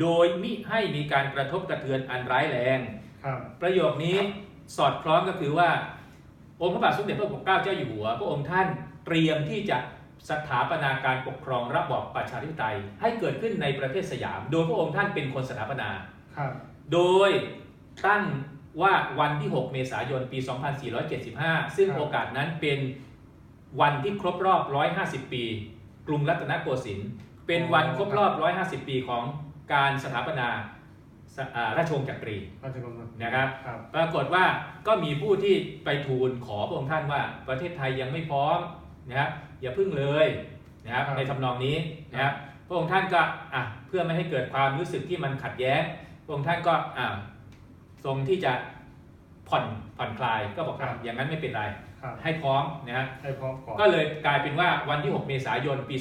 โดยมิให้มีการกระทบกระเทือนอันร้ายแรง ครับ ประโยคนี้สอดคล้องก็คือว่า องค์พระบาทสมเด็จพระปกเกล้าเจ้าอยู่หัวพระองค์ท่านเตรียมที่จะสถาปนาการปกครองระบอบประชาธิปไตยให้เกิดขึ้นในประเทศสยาม โดยพระองค์ท่านเป็นคนสถาปนา ครับ โดยตั้งว่าวันที่ 6 เมษายน ปี 2475 ซึ่งครับโอกาสนั้นเป็นวันที่ครบรอบ 150 ปี กรุงรัตนโกสินทร์ เป็นวันครบรอบ 150 ปีของ การสถาปนาสอ่าราชวงศ์จักรีราชกรมนะครับครับ ปรากฏว่าก็มีผู้ที่ไปทูลขอพระองค์ท่านว่าประเทศไทยยังไม่พร้อมนะครับอย่าพึ่งเลยนะครับครับในทำนองนี้นะครับพระองค์ท่านก็อะเพื่อไม่ให้เกิดความรู้สึกที่มันขัดแย้งพระองค์ท่านก็อะทรงที่จะผ่อนผ่อนคลายก็บอกว่าอย่างนั้นไม่เป็นไรครับให้พร้อมนะฮะให้พร้อมก่อนก็เลยกลายเป็นว่าวันที่ 6 เมษายน ปี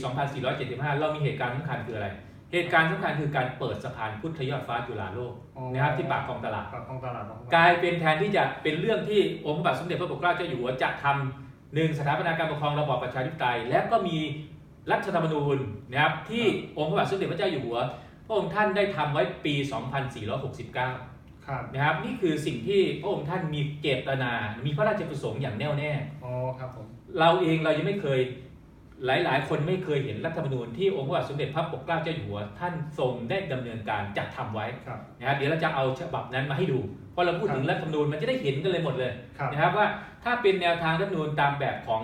2475 เรามีเหตุการณ์สำคัญคืออะไร เหตุการณ์สำคัญคือการเปิดสะพานพุทธยอดฟ้าจุฬาโลกอ๋อนะครับที่ปากคลองตลาด ปากคลองตลาดของกลายเป็นแทนที่จะเป็นเรื่องที่องค์พระบาทสมเด็จพระปกเกล้าเจ้าอยู่หัวจะทำหนึ่งสถาปนาการปกครองระบอบประชาธิปไตย และก็มีรัฐธรรมนูญนะครับที่องค์พระบาทสมเด็จพระเจ้าอยู่หัว พระองค์ท่านได้ทำไว้ปี 2469ครับนะครับนี่คือสิ่งที่พระองค์ท่านมีเจตนา มีพระราชประสงค์อย่างแน่วแน่อ๋อครับผมเราเองเรายังไม่เคย หลายๆ คนไม่เคยเห็นรัฐธรรมนูญที่องค์พระบาทสมเด็จพระปกเกล้าเจ้าอยู่หัว ท่านทรงได้ดำเนินการจัดทำไว้ครับนะครับเดี๋ยวเราจะเอาฉบับนั้นมาให้ดูพอเราพูดถึงรัฐธรรมนูญมันจะได้เห็นกันเลยหมดเลยครับนะครับว่าถ้าเป็นแนวทางรัฐธรรมนูญตามแบบของ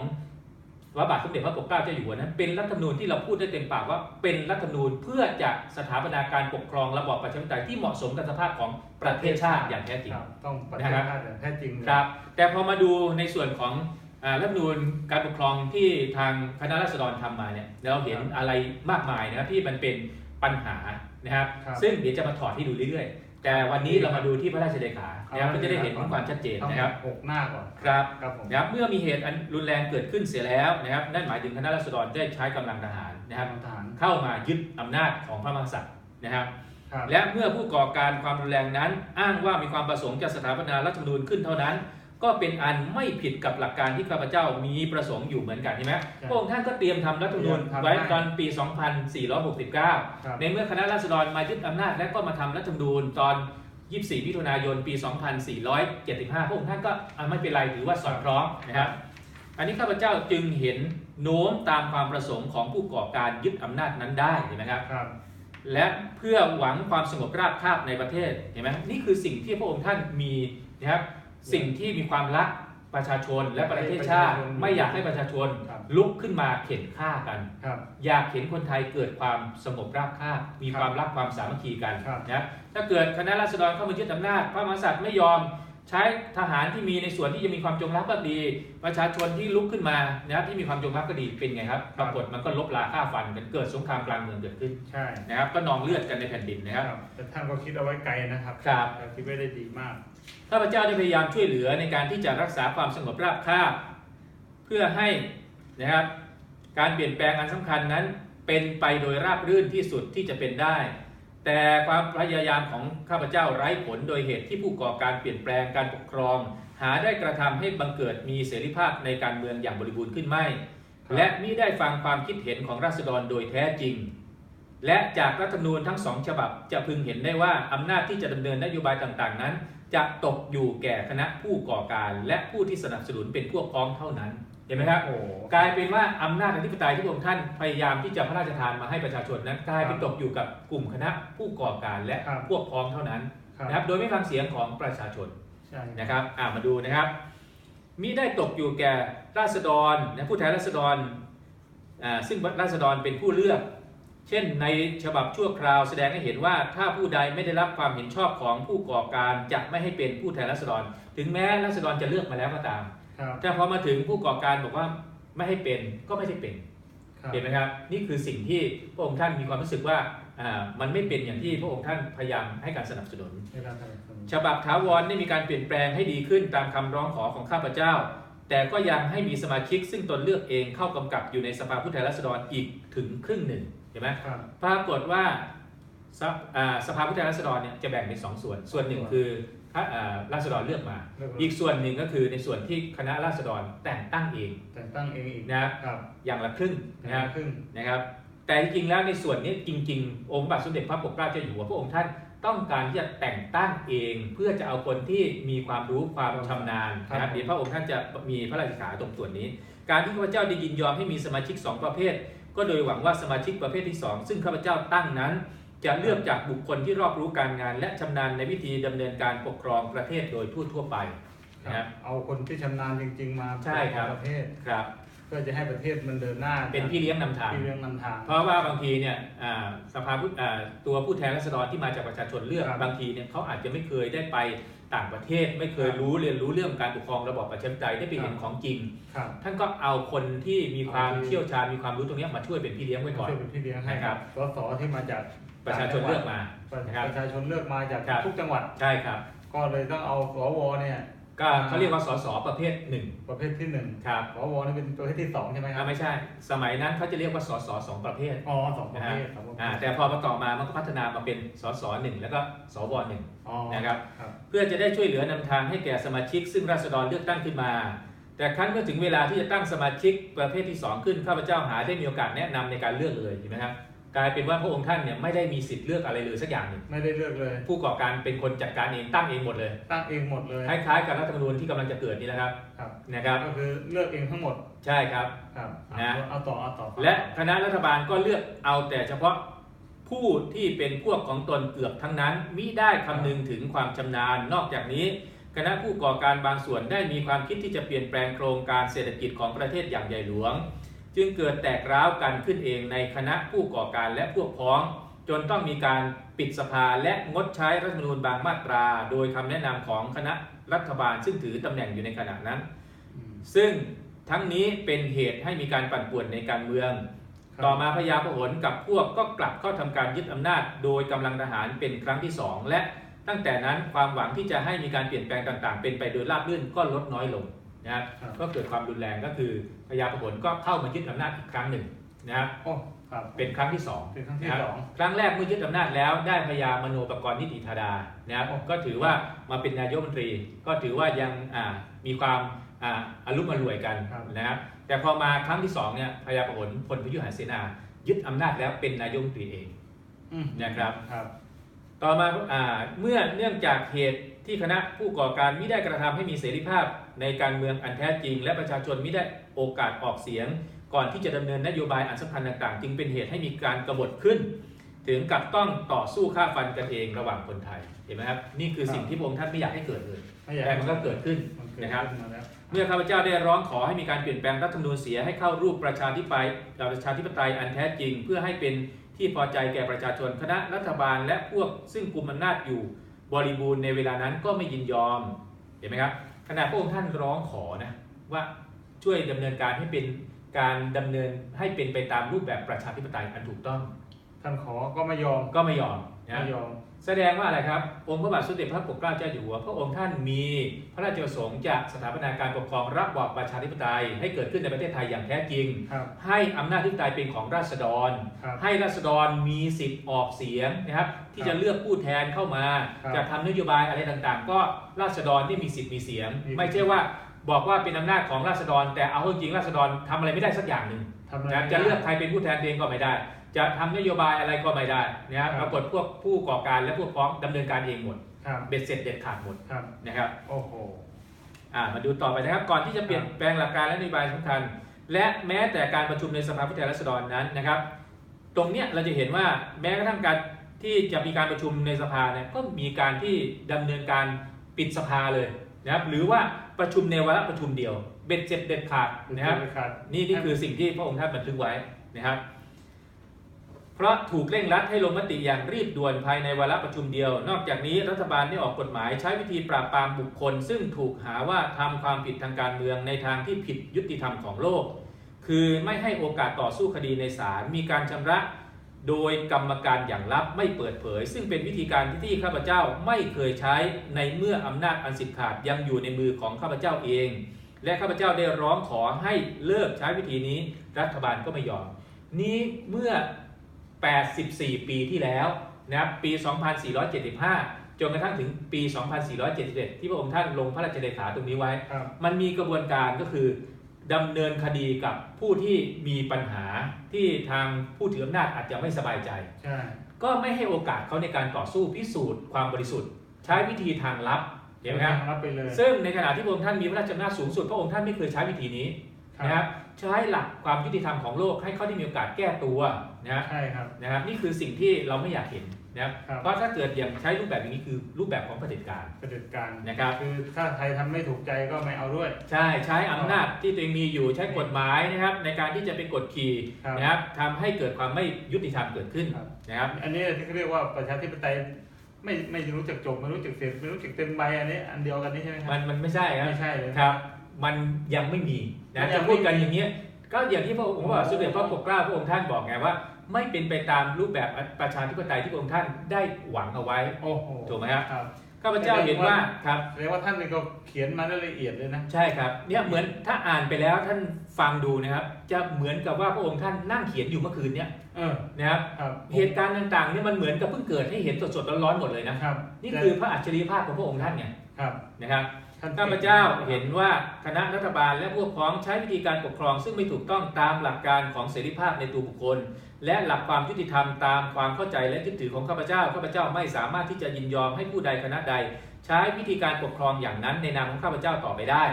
พระบาทสมเด็จพระปกเกล้าเจ้าอยู่หัวนั้นเป็นรัฐธรรมนูญที่เราพูดได้เต็มปากว่าเป็นรัฐธรรมนูญเพื่อจะสถาปนาการปกครองระบอบประชาธิปไตยที่เหมาะสมกับสภาพของประเทศชาติอย่างแท้จริงครับต้องปฏินะครับบัติอย่างแท้จริงเลยครับ แต่พอมาดูในส่วนของอ่า รัฐธรรมนูญการปกครองที่ทางคณะราษฎรทำมาเนี่ยเราเห็นอะไรมากมายนะครับที่มันเป็นปัญหานะครับครับ ซึ่งเดี๋ยวจะมาถอดให้ดูเรื่อยๆ แต่วันนี้เรามาดูที่พระราชเลขานะครับก็จะได้เห็นถึงความชัดเจนต้องนะครับหกหน้าก่อนครับครับผมนะครับเมื่อมีเหตุอันรุนแรงเกิดขึ้นเสียแล้วนะครับนั่นหมายถึงคณะราษฎรได้ใช้กำลังทหารนะครับทหารเข้ามายึดอำนาจของพระมหากษัตริย์นะครับครับและเมื่อผู้ก่อการความรุนแรงนั้น อ้างว่ามีความประสงค์จะสถาปนารัฐธรรมนูญขึ้นเท่านั้น ก็เป็นอันไม่ผิดกับหลักการที่ข้าพเจ้ามีประสงค์อยู่เหมือนกันใช่ไหมพระองค์ท่านก็เตรียมทำรัฐธรรมนูญไว้ตอนปี 2469ครับในเมื่อคณะราษฎรมายึดอำนาจ และก็มาทำรัฐธรรมนูญตอน 24 มิถุนายนปี 2475 พระองค์ท่านก็อะไม่เป็นไรถือว่าสอดคล้องนะครับ อันนี้ข้าพเจ้าจึงเห็นโน้มตามความประสงค์ของผู้ก่อการยึดอำนาจนั้นได้เห็นไหมครับครับและเพื่อหวังความสงบราบคาบในประเทศเห็นไหมนี่คือสิ่งที่พระองค์ท่านมีนะครับ สิ่งที่มีความรักประชาชนและประเทศชาติไม่อยากให้ประชาชนครับลุกขึ้นมาเข็นฆ่ากันครับอยากเห็นคนไทยเกิดความสงบราบคาบมีครับความรักความสามัคคีกันครับนะถ้าเกิดคณะราษฎรเข้ามายึดอำนาจพระมหากษัตริย์ไม่ยอม ใช้ทหารที่มีในส่วนที่จะมีความจงรักภักดี ประชาชนที่ลุกขึ้นมานะครับที่มีความจงรักภักดีเป็นไงครับปรากฏมันก็ลบลาฆ่าฟันกันเกิดสงครามกลางเมืองเกิดขึ้นใช่นะครับก็นองเลือดกันในแผ่นดินนะครับครับแต่ท่านก็คิดเอาไว้ไกลนะครับครับคิดไว้ได้ดีมากข้าพเจ้าได้พยายามช่วยเหลือในการที่จะรักษาความสงบราบคาบเพื่อให้นะครับการเปลี่ยนแปลงอันสำคัญนั้น เป็นไปโดยราบรื่นที่สุดที่จะเป็นได้ แต่ความพยายามของข้าพเจ้าไร้ผลโดยเหตุที่ผู้ก่อการเปลี่ยนแปลงการปกครอง หาได้กระทำให้บังเกิดมีเสรีภาพในการเมืองอย่างบริบูรณ์ขึ้นไม่ครับและมิได้ฟังความคิดเห็นของราษฎรโดยแท้จริง และจากรัฐธรรมนูญทั้งสองฉบับจะพึงเห็นได้ว่าอำนาจที่จะดำเนินนโยบายต่างๆ นั้น จะตกอยู่แก่คณะผู้ก่อการ และผู้ที่สนับสนุนเป็นพวกพ้องเท่านั้น เห็นไหมครับ โอ้กลายเป็นว่าอำนาจอธิปไตยที่พระองค์ท่านพยายามที่จะพระราชทานมาให้ประชาชนนั้นกลายเป็นตกอยู่กับกลุ่มคณะผู้ก่อการและพวกพ้องเท่านั้นครับนะครับ โดยไม่ฟังเสียงของประชาชนใช่นะครับอ่ามาดูนะครับมิได้ตกอยู่แก่ราษฎรนะผู้แทนราษฎรอ่าซึ่งราษฎรเป็นผู้เลือก เช่นในฉบับชั่วคราวแสดงให้เห็นว่าถ้าผู้ใดไม่ได้รับความเห็นชอบของผู้ก่อการจะไม่ให้เป็นผู้แทนราษฎร ถึงแม้ราษฎรจะเลือกมาแล้วก็ตาม ครับแต่พอมาถึงผู้ก่อการบอกว่าไม่ให้เป็นก็ไม่ได้เป็น ครับเห็นไหมครับ นี่คือสิ่งที่พระองค์ท่านมีความรู้สึกว่าอ่ามันไม่เป็นอย่างที่พระองค์ท่านพยายามให้การสนับสนุนเวลาทำสนุนฉบับถาวรได้มีการเปลี่ยนแปลงให้ดีขึ้นตามคำร้องขอของข้าพเจ้า แต่ก็ยังให้มีสมาชิกซึ่งตนเลือกเองเข้ากำกับอยู่ในสภาผู้แทนราษฎรอีกถึงครึ่งหนึ่งเห็นไหมครับปรากฏว่าสภอ่าสภาผู้แทนราษฎรเนี่ยจะแบ่งเป็นสองส่วน ส่วนหนึ่งคือพ ระอ่าราษฎรเลือกมาเรียบร้อยอีกส่วนหนึ่งก็คือในส่วนที่คณะราษฎรแต่งตั้งเองแต่งตั้งเองอีกนะครับครับอย่างละครึ่งนะนะคครัรับบครึ่งนะครับ แต่จริงๆแล้วในส่วนนี้จริง ๆ องค์พระบาทสมเด็จพระปกเกล้าเจ้าอยู่หัวพระองค์ท่านต้องการที่จะแต่งตั้งเองเพื่อจะเอาคนที่มีความรู้ความชำนาญนะครับเดี๋ยวพระองค์ท่านจะมีพระราชขาตรงส่วนนี้ การที่ข้าพเจ้าได้ยินยอมให้มีสมาชิกสองประเภท ก็โดยหวังว่าสมาชิกประเภทที่สองซึ่งข้าพเจ้าตั้งนั้น จะเลือกจากบุคคลที่รอบรู้การงาน และชำนาญในวิธีดำเนินการปกครองประเทศโดยทั่วทั่วๆไปคนะครัรับบเอาคนที่ชำนาญจริง ๆ มาใช่ครับ ประเทศ ครับ เพื่อจะให้ประเทศมันเดินหน้าเป็นพี่เลี้ยงนำทางพี่เลี้ยงนำทาง เพราะว่าบางทีเนี่ยอ่าสภาผู้อ่าตัวผู้แทนราษฎรที่มาจากประชาชนเลือกครับบางทีเนี่ยเขาอาจจะไม่เคยได้ไปต่างประเทศ ไม่เคยครับรู้เรียนรู้เรื่องการปกครองระบอบประชาธิปไตยได้ไปเห็นครับ ของจริง ครับ ท่านก็เอาคนที่มีความเอาที่ เชี่ยวชาญมีความรู้ตรงเนี้ยมาช่วยเป็นพี่เลี้ยงไว้ก่อน ช่วยเป็นพี่เลี้ยงให้นะครับ สสที่มาจาก ประชาชนเลือกมาประนะครับประชาชนเลือกมาจากครับทุกจังหวัดใช่ครับ ก็เลยต้องเอาสวเนี่ยก็เขาเรียกว่าสสประเภทหนึ่งประเภทที่หนึ่งครับสวนี่เป็นประเภทที่สองใช่ไหมครัอ่าบไม่ใช่ สมัยนั้นเขาจะเรียกว่าสสสองประเภทอ๋อสองประเภทสองประเภอ่าทแต่พอประกอบมามันก็พัฒนามาเป็นสสหนึ่งแล้วก็สวหนึ่งอ๋อนะครับครับเพื่อจะได้ช่วยเหลือนำทางให้แก่สมาชิก ซึ่งราษฎรเลือกตั้งขึ้นมา แต่ครั้นเมื่อถึงเวลาที่จะตั้งสมาชิกประเภทที่ 2 ขึ้นข้าพเจ้าหาได้มีโอกาสแนะนำในการเลือกเลยเห็นไหมครับ กลายเป็นว่าพระองค์ท่านเนี่ยไม่ได้มีสิทธิ์เลือกอะไรเลยสักอย่างหนึ่งไม่ได้เลือกเลย ผู้ก่อการเป็นคนจัดการเองตั้งเองหมดเลย ตั้งเองหมดเลยคล้ายๆกับรัฐธรรมนูญที่กำลังจะเกิดนี่แหละครับครับนะครับก็คือเลือกเองทั้งหมดใช่ครับครับนะเอาต่อเอาต่อและคณะรัฐบาลก็เลือกเอาแต่เฉพาะผู้ที่เป็นพวกของตนเกือบทั้งนั้นมิได้คำนึงถึงความชำนาญนอกจากนี้คณะผู้ก่อการบางส่วนได้มีความคิดที่จะเปลี่ยนแปลงโครงการเศรษฐกิจของประเทศอย่างใหญ่หลวง จึงเกิดแตกร้าวกันขึ้นเองในคณะผู้ก่อการและพวกพ้อง จนต้องมีการปิดสภาและงดใช้รัฐธรรมนูญบางมาตรา โดยคำแนะนำของคณะรัฐบาลซึ่งถือตำแหน่งอยู่ในขณะนั้น ซึ่งทั้งนี้เป็นเหตุให้มีการปั่นป่วนในการเมือง ต่อมาพญาพหลกับพวกก็กลับเข้าทำการยึดอำนาจ โดยกำลังทหารเป็นครั้งที่สองและตั้งแต่นั้นความหวังที่จะให้มีการเปลี่ยนแปลงต่างๆ เป็นไปโดยราบรื่นก็ลดน้อยลง นะครับครับก็เกิดความรุนแรงก็คือพญาพหลก็เข้ามายึดอำนาจอีกครั้งหนึ่งนะครับโอ้ครับเป็นครั้งที่สองเป็นครั้งที่นะครับสองครั้งแรกเมื่อยึดอำนาจแล้วได้พญามโนปกรณ์นิติธาดานะครับก็ถือว่ามาเป็นนายกรัฐมนตรี ก็ถือว่ายังอ่ามีความอ่าอารุมอร่วยกันนะครับแต่พอมาครั้งที่สองเนี่ยพญาพหลพลพยุหเสนา ยึดอำนาจแล้วเป็นนายกรัฐมนตรีเองอืมนะครับครับ ต่อมาอ่าเมื่อเนื่องจากเหตุ ที่คณะผู้ก่อการไม่ได้กระทำให้มีเสรีภาพในการเมืองอันแท้จริง และประชาชนไม่ได้โอกาสออกเสียง ก่อนที่จะดำเนินนโยบายอันสำคัญต่างๆ จึงเป็นเหตุให้มีการกบฏขึ้น ถึงกับต้องต่อสู้ฆ่าฟันกันเองระหว่างคนไทยเห็นไหมครับนี่คือสิ่งที่พระองค์ท่านไม่อยากให้เกิดเลยไม่อยากแต่มันก็เกิดขึ้นมันเกิดนะครับขึ้นมาแล้วเมื่อข้าพเจ้าได้ร้องขอให้มีการเปลี่ยนแปลงรัฐธรรมนูญเสียให้เข้ารูปประชาธิปไตยประชาธิปไตยอันแท้จริง เพื่อให้เป็นที่พอใจแก่ประชาชนคณะรัฐบาลและพวกซึ่งกุมอำนาจอยู่ บริบูรณ์ในเวลานั้นก็ไม่ยินยอมเห็นไหมครับขณะพระองค์ท่านร้องขอนะว่าช่วยดำเนินการให้เป็นการดำเนินให้เป็นไปตามรูปแบบประชาธิปไตยอันถูกต้อง ท่านขอก็ไม่ยอมก็ไม่ยอมนะไม่ยอม แสดงว่าอะไรครับ องค์พระบาทสมเด็จพระปกเกล้าเจ้าอยู่หัวพระองค์ท่านมีพระราชประสงค์จะสถาปนาการปกครองระบอบประชาธิปไตย ให้เกิดขึ้นในประเทศไทยอย่างแท้จริง ครับให้อำนาจที่ปไตยเป็นของราษฎร ครับ ให้ราษฎรมีสิทธิ์ออกเสียงนะครับ ที่จะเลือกผู้แทนเข้ามา ครับจะทำนโยบายอะไรต่างๆ ก็ราษฎรที่มีสิทธิ์มีเสียง มี ไม่ใช่ว่าบอกว่าเป็นอำนาจของราษฎร แต่เอาเข้าจริงราษฎรทำอะไรไม่ได้สักอย่างหนึ่งทำอะไรนะจะเลือกใครเป็นผู้แทนเองก็ไม่ได้ จะทำนโยบายอะไรก็ไม่ได้นะครับคปรับรากฏพวกผู้ก่อการและพวกพ้องดำเนินการเองหมดครับเบ็ดเสร็จเด็ดขาดหมดครับนะครับ โอ้โห อ่ามาดูต่อไปนะครับ ก่อนที่จะเปลี่ยนแปลงหลักการและนโยบายสำคัญ และแม้แต่การประชุมในสภาผู้แทนราษฎรนั้นนะครับ ตรงเนี้ยเราจะเห็นว่าแม้กระทั่งการที่จะมีการประชุมในสภาเนี่ยก็มีการที่ดำเนินการปิดสภาเลยนะครับ หรือว่าประชุมในวาระประชุมเดียว เบ็ดเสร็จเด็ดขาดนะครับครับนี่นี่คือสิ่งที่พระองค์ท่านบันทึกไว้นะครับ เพราะถูกเร่งรัดให้ลงมติอย่างรีบด่วนภายในวาระประชุมเดียว นอกจากนี้รัฐบาลได้ออกกฎหมายใช้วิธีปราบปรามบุคคล ซึ่งถูกหาว่าทำความผิดทางการเมืองในทางที่ผิดยุติธรรมของโลก คือไม่ให้โอกาสต่อสู้คดีในศาลมีการชำระโดยกรรมการอย่างลับไม่เปิดเผย ซึ่งเป็นวิธีการที่ที่ข้าพเจ้าไม่เคยใช้ในเมื่ออำนาจอันสิทธิ์ขาดยังอยู่ในมือของข้าพเจ้าเอง และข้าพเจ้าได้ร้องขอให้เลิกใช้วิธีนี้ รัฐบาลก็ไม่ยอม นี้เมื่อ 84 ปีที่แล้วนะครับปี 2475 จนกระทั่งถึงปี 2471 ที่พระองค์ท่านลงพระราชเลขาตรงนี้ไว้ ครับมันมีกระบวนการก็คือดำเนินคดีกับผู้ที่มีปัญหาที่ทางผู้ถืออำนาจอาจจะไม่สบายใจ ใช่ก็ไม่ให้โอกาสเขาในการต่อสู้พิสูจน์ความบริสุทธิ์ ใช้วิธีทางลับเห็นไหมครับ รับไปเลยซึ่งในขณะที่พระองค์ท่านมีพระราชอำนาจสูงสุดพระองค์ท่านไม่เคยใช้วิธีนี้ นะครับใช้หลักความยุติธรรมของโลกให้เขาได้มีโอกาสแก้ตัวนะครับใช่ครับนะครับนี่คือสิ่งที่เราไม่อยากเห็นนะครับครับเพราะถ้าเกิดอย่างใช้รูปแบบอย่างนี้คือรูปแบบของเผด็จการเผด็จการนะครับคือถ้าใครทำไม่ถูกใจก็ไม่เอาด้วย ใช่ใช้อำนาจที่ตัวเองมีอยู่ใช้กฎหมายนะครับ ในการที่จะเป็นกฎขี่ครับนะครับทำให้เกิดความไม่ยุติธรรมเกิดขึ้นครับนะครับ อันนี้ที่เขาเรียกว่าประชาธิปไตยไม่ไม่รู้จักจบไม่รู้จักเสร็จไม่รู้จักเต็มใบอันนี้อันเดียวกันนี้ใช่ไหมครัมันมันไม่ใช่ครับไม่ใช่เลยครับ มันยังไม่มี นะมันยัจะงไม่พูดกันอย่างเงี้ยก็อย่างที่พระองค์ว่าโอ้สมเด็จพระปกเกล้าพระองค์ท่านบอกไงว่า ไม่เป็นไปตามรูปแบบประชาธิปไตยที่พระองค์ท่านได้หวังเอาไว้โอ้โหถูกไหมครับครับข้าพเจ้าเห็นว่าครับแสดงว่าท่านนี่ก็เขียนมาได้ละเอียดเลยนะใช่ครับเนี่ยเหมือนถ้าอ่านไปแล้วท่านฟังดูนะครับ จะเหมือนกับว่าพระองค์ท่านนั่งเขียนอยู่เมื่อคืนเนี้ยเออนะครับครับเหตุการณ์ต่างๆเนี่ยมันเหมือนกับเพิ่งเกิดให้เห็นสดๆร้อนๆหมดเลยนะครับ นี่คือพระอัจฉริยภาพของพระองค์ท่านไงครับนะครับท่าน ข้าพเจ้าเห็นว่าคณะรัฐบาลและพวกพ้องใช้วิธีการปกครอง ซึ่งไม่ถูกต้องตามหลักการของเสรีภาพในตัวบุคคล และหลักความยุติธรรมตามความเข้าใจและยึดถือของข้าพเจ้าข้าพเจ้าไม่สามารถที่จะยินยอมให้ผู้ใดคณะใด ใช้วิธีการปกครองอย่างนั้นในนามของข้าพเจ้าต่อไปได้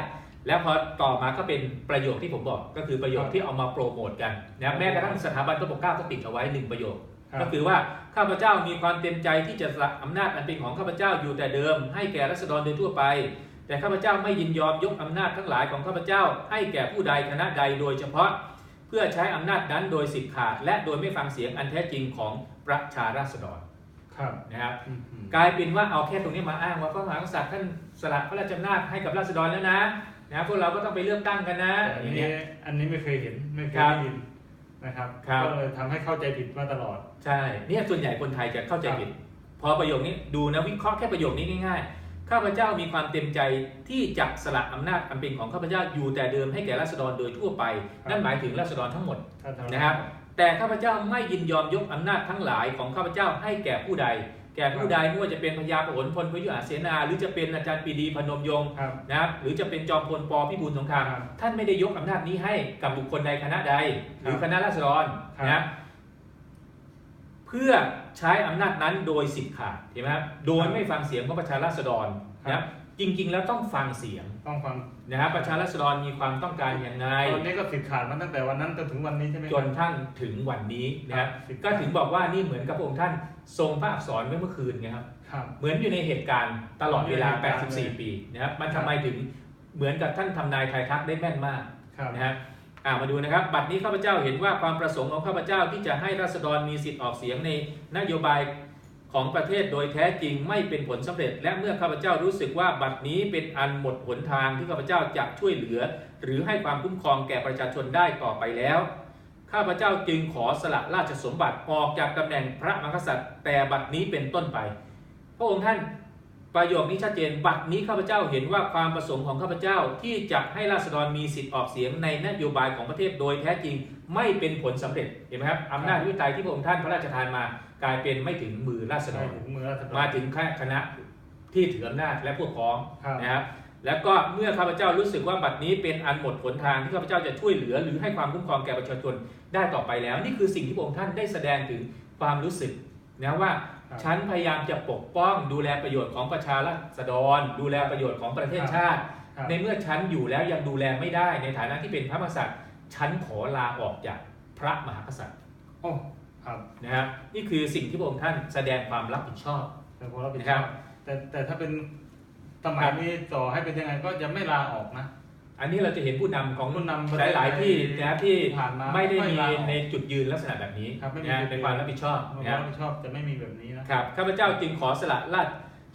แล้วพอต่อมาก็เป็นประโยคที่ผมบอกก็คือประโยคที่เอามาโปรโมทกันนะครับแม้กระทั่งสถาบันพระปกเกล้าก็ติดเอาไว้หนึ่งประโยคครับก็คือว่าข้าพเจ้ามีความเต็มใจที่จะสละอำนาจอันเป็นของข้าพเจ้าอยู่แต่เดิม ให้แก่รัษฎรโดยทั่วไป แต่ข้าพเจ้าไม่ยินยอมยกอำนาจทั้งหลายของข้าพเจ้า ให้แก่ผู้ใดคณะใดโดยเฉพาะ เพื่อใช้อำนาจนั้นโดยสิทธิขาด และโดยไม่ฟังเสียงอันแท้จริงของประชาราษฎรครับนะครับอืมอืมกลายเป็นว่าเอาแค่ตรงนี้มาอ้างว่าพระมหากษัตริย์ท่านสละพระราชอำนาจให้กับราษฎรแล้วนะนะพวกเราก็ต้องไปเลือกตั้งกันนะแต่อันอย่างนี้เงี้ยอันนี้ไม่เคยเห็นไม่เคยครับได้ยินนะครับครับก็เลยทำให้เข้าใจผิดมาตลอด ใช่เนี่ยส่วนใหญ่คนไทยจะเข้าใจผิด พอประโยคนี้ดูนะวิเคราะห์แค่ประโยคนี้ง่ายๆ ข้าพเจ้ามีความเต็มใจที่จะสละอำนาจอันเป็นของข้าพเจ้าอยู่แต่เดิมให้แก่ราษฎรโดยทั่วไปครับนั่นหมายถึงราษฎรทั้งหมดถ้าทำนะครับ แต่ข้าพเจ้าไม่ยินยอมยกอำนาจทั้งหลายของข้าพเจ้าให้แก่ผู้ใด แก่ผู้ใดไม่ว่าจะเป็นพญาปหนพลพยุหเสนา หรือจะเป็นอาจารย์ปรีดีพนมยงค์ครับนะครับหรือจะเป็นจอมพลปพิบูลสงครามครับท่านไม่ได้ยกอำนาจนี้ให้กับบุคคลใดคณะใด หรือครับคณะราษฎรครับนะเพื่อ ใช้อำนาจนั้นโดยสิทธิ์ขาดเห็นไหมครับโดยไม่ฟังเสียงของประชาราษฎรนะครับจริง ๆ แล้วต้องฟังเสียงต้องฟังนะครับประชาราษฎรมีความต้องการอย่างไรตอนนี้ก็ติดขาดมาตั้งแต่วันนั้นจนถึงวันนี้ใช่ไหมจนทั้งถึงวันนี้นะครับครับก็ถึงบอกว่านี่เหมือนกับพระองค์ท่านทรงพระอักษรไว้เมื่อคืนไงครับครับเหมือนอยู่ในเหตุการณ์ตลอดเวลาอยู่ในเหตุการณ์เลย84 ปีนะครับมันทำไมถึงเหมือนกับท่านทำนายทายทักได้แม่นมากครับนะครับอ่า มาดูนะครับ บัดนี้ข้าพเจ้าเห็นว่าความประสงค์ของข้าพเจ้าที่จะให้ราษฎรมีสิทธิ์ออกเสียงในนโยบายของประเทศโดยแท้จริงไม่เป็นผลสำเร็จ และเมื่อข้าพเจ้ารู้สึกว่าบัดนี้เป็นอันหมดหนทางที่ข้าพเจ้าจะช่วยเหลือ หรือให้ความคุ้มครองแก่ประชาชนได้ต่อไปแล้ว ข้าพเจ้าจึงขอสละราชสมบัติออกจากตำแหน่งพระมหากษัตริย์แต่บัดนี้เป็นต้นไป พระองค์ท่าน ประโยคนี้ชัดเจน บัดนี้ข้าพเจ้าเห็นว่าความประสงค์ของข้าพเจ้าที่จะให้ราษฎรมีสิทธิ์ออกเสียงในนโยบายของประเทศโดยแท้จริงไม่เป็นผลสำเร็จเห็นไหมครับอำนาจวิไตยที่พระองค์ท่านพระราชทานมากลายเป็นไม่ถึงมือราษฎใช่รถึงมือราษฎรมาถึงแค่คณะที่ถืออำนาจและพวกพ้องครับนะครับแล้วก็เมื่อข้าพเจ้ารู้สึกว่าบัดนี้เป็นอันหมดหนทางที่ข้าพเจ้าจะช่วยเหลือ หรือให้ความคุ้มครองแก่ประชาชนได้ต่อไปแล้ว นี่คือสิ่งที่พระองค์ท่านได้แสดงถึงความรู้สึกนะว่าครับ ฉันพยายามจะปกป้องดูแลประโยชน์ของประชาราษฎร ดูแลประโยชน์ของประเทศชาติครับในเมื่อฉันอยู่แล้วยังดูแลไม่ได้ ในฐานะที่เป็นพระมหากษัตริย์ ฉันขอลาออกจากพระมหากษัตริย์โอ้ครับนะครับนี่คือสิ่งที่พระองค์ท่านแสดงความรับผิดชอบแต่พอเราผิดนะชครัอบบแต่แต่ถ้าเป็นสมัยนี้ต่อให้เป็นยังไงก็จะไม่ลาออกนะ อันนี้เราจะเห็นผู้นำของผู้นำประหเทศลาย ๆ ที่นะครับที่ผ่านมาไม่ได้มีไม่ลาออกในจุดยืนลักษณะแบบนี้ครับไม่มีนะจุดยืนในความรับผิดชอบความนะครับรับผิดชอบจะไม่มีแบบนี้นะครับข้าพเจ้าจึงขอสละรา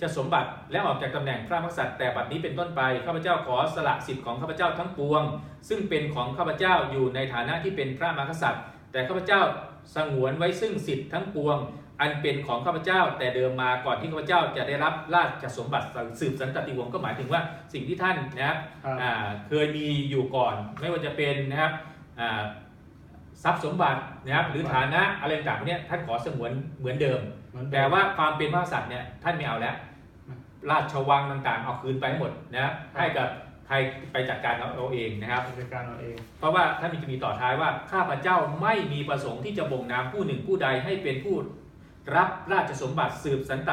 ชสมบัติและออกจากตำแหน่งพระมหากษัตริย์แต่บัดนี้เป็นต้นไปข้าพเจ้าขอสละสิทธิ์ของข้าพเจ้าทั้งปวง ซึ่งเป็นของข้าพเจ้าอยู่ในฐานะที่เป็นพระมหากษัตริย์ แต่ข้าพเจ้าสงวนไว้ซึ่งสิทธิ์ทั้งปวง อันเป็นของข้าพเจ้าแต่เดิมมาก่อนที่ข้าพเจ้าจะได้รับราชสมบัติสืบสันตติวงศ์ก็หมายถึงว่าสิ่งที่ท่านนะครับเคยมีอยู่ก่อน ไม่ว่าจะเป็นนะครับทรัพย์สมบัตินะครับหรือฐานะอะไรต่างๆเนี่ยท่านขอสงวนเหมือนเดิม แต่ว่าความเป็นพระสัตว์เนี่ยท่านไม่เอาแล้ว ราชวังต่างๆ เอาคืนไปหมดนะให้กับใครไปจัดการเราเองนะครับจัดการเราเอง เพราะว่าท่านจะมีต่อท้ายว่าข้าพเจ้าไม่มีประสงค์ที่จะบ่งนามผู้หนึ่งผู้ใดให้เป็นผู้ รับราชสมบัติสืบสันต